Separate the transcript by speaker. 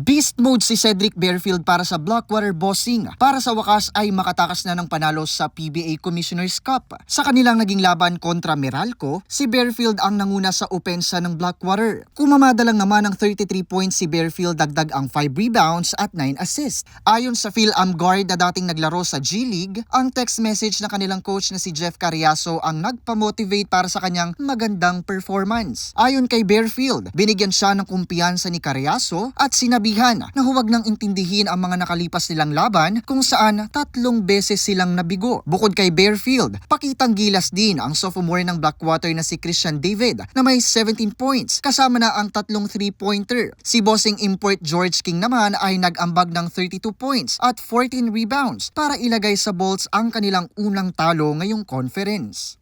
Speaker 1: Beast mode si Cedric Bearfield para sa Blackwater Bossing para sa wakas ay makatakas na ng panalo sa PBA Commissioner's Cup. Sa kanilang naging laban kontra Meralco, si Bearfield ang nanguna sa opensa ng Blackwater. Kumamada lang naman ng 33 points si Bearfield dagdag ang 5 rebounds at 9 assists. Ayon sa Phil Amgard na dating naglaro sa G-League, ang text message ng kanilang coach na si Jeff Carriaso ang nagpa-motivate para sa kanyang magandang performance. Ayon kay Bearfield, binigyan siya ng kumpiyansa ni Carriaso at sinabihan na huwag nang intindihin ang mga nakalipas nilang laban kung saan tatlong beses silang nabigo. Bukod kay Bearfield, pakitang gilas din ang sophomore ng Blackwater na si Christian David na may 17 points kasama na ang tatlong 3-pointer. Si bossing import George King naman ay nag-ambag ng 32 points at 14 rebounds para ilagay sa Bolts ang kanilang unang talo ngayong conference.